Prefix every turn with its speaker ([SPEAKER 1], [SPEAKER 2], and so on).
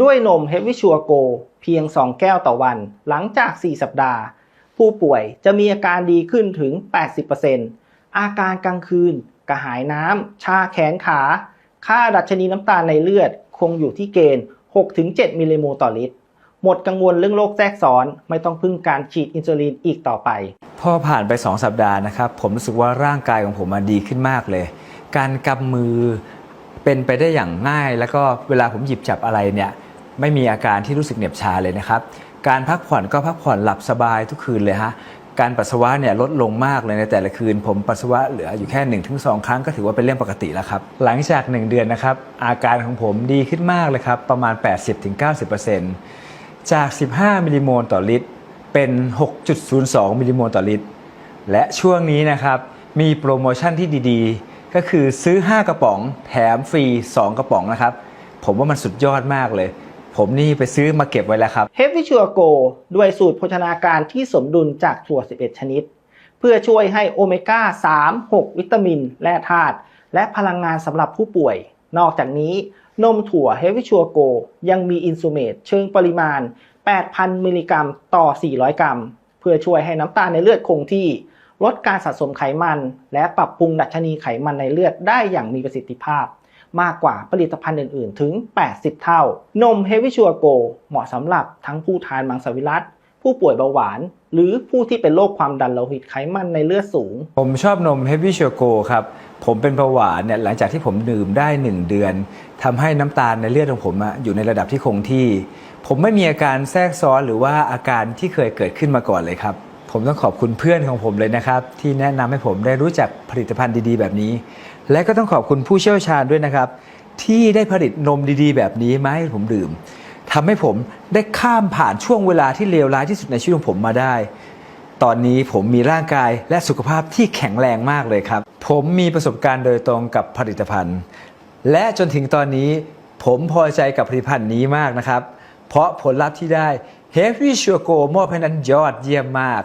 [SPEAKER 1] ด้วยนม Heavy Sure Go เพียง 2 แก้วต่อวัน หลังจาก 4 สัปดาห์ ผู้ป่วยจะมีอาการดีขึ้นถึง 80%อาการกลางคืน กระหายน้ำ ชาแขนขา ค่าดัชนีน้ำตาลในเลือดคงอยู่ที่เกณฑ์ 6-7 มิลลิโมลต่อลิตร หมดกังวลเรื่องโรคแทรกซ้อน ไม่ต้องพึ่งการฉีดอินซูลินอีกต่อไป
[SPEAKER 2] พอผ่านไป 2 สัปดาห์นะครับ ผมรู้สึกว่าร่างกายของผมมันดีขึ้นมากเลย การกำมือเป็นไปได้อย่างง่าย แล้วก็เวลาผมหยิบจับอะไรเนี่ย ไม่มีอาการที่รู้สึกเหน็บชาเลยนะครับ การพักผ่อนก็พักผ่อนหลับสบายทุกคืนเลยฮะการปัสสาวะเนี่ยลดลงมากเลยในแต่ละคืน ผมปัสสาวะเหลืออยู่แค่ 1-2 ครั้งก็ถือว่าเป็นเรื่องปกติแล้วครับ หลังจาก 1 เดือนนะครับ อาการของผมดีขึ้นมากเลยครับ ประมาณ 80-90%จาก 15 มิลลิโมลต่อลิตร เป็น 6.02 มิลลิโมลต่อลิตร และช่วงนี้นะครับ มีโปรโมชั่นที่ดีๆ ก็คือซื้อ 5 กระป๋อง แถมฟรี 2 กระป๋องนะครับ ผมว่ามันสุดยอดมากเลย ผมนี่ไปซื้อมาเก็บไว้แล้วครับ
[SPEAKER 1] Heavy Sure Go ด้วยสูตรโภชนาการที่สมดุลจากถั่ว 11 ชนิด เพื่อช่วยให้โอเมก้า 3 6 วิตามิน และธาตุและพลังงานสำหรับผู้ป่วย นอกจากนี้ นมถั่ว Heavy Sure Go ยังมีอินซูเมตเชิงปริมาณ 8,000 มิลลิกรัมต่อ 400 กรัม เพื่อช่วยให้น้ำตาลในเลือดคงที่ ลดการสะสมไขมัน และปรับปรุงดัชนีไขมันในเลือดได้อย่างมีประสิทธิภาพ มากกว่าผลิตภัณฑ์อื่น ๆ ถึง 80 เท่า นม Heavy Sure Go เหมาะสำหรับทั้งผู้ทานมังสวิรัตผู้ป่วยเบาหวาน หรือผู้ที่เป็นโรคความดันโลหิตไขมันในเลือดสูง
[SPEAKER 2] ผมชอบนม Heavy s u g a r ครับ ผมเป็นเบาหวานเนี่ยหลังจากที่ผมดื่มได้ 1 เดือนทำให้น้ำตาลในเลือดของผมอะอยู่ในระดับที่คงที่ ผมไม่มีอาการแทรกซ้อนหรือว่าอาการที่เคยเกิดขึ้นมาก่อนเลยครับ ผมต้องขอบคุณเพื่อนของผมเลยนะครับ ที่แนะนำให้ผมได้รู้จักผลิตภัณฑ์ดีๆ แบบนี้ และก็ต้องขอบคุณผู้เชี่ยวชาญด้วยนะครับ ที่ได้ผลิตนมดีๆ แบบนี้มาให้ผมดื่มทำให้ผมได้ข้ามผ่านช่วงเวลาที่เลวร้ายที่สุดในชีวิตของผมมาได้ ตอนนี้ผมมีร่างกายและสุขภาพที่แข็งแรงมากเลยครับ ผมมีประสบการณ์โดยตรงกับผลิตภัณฑ์ และจนถึงตอนนี้ผมพอใจกับผลิตภัณฑ์นี้มากนะครับ เพราะผลลัพธ์ที่ได้ Heavy Sure Go มอบให้นั้นยอดเยี่ยมมาก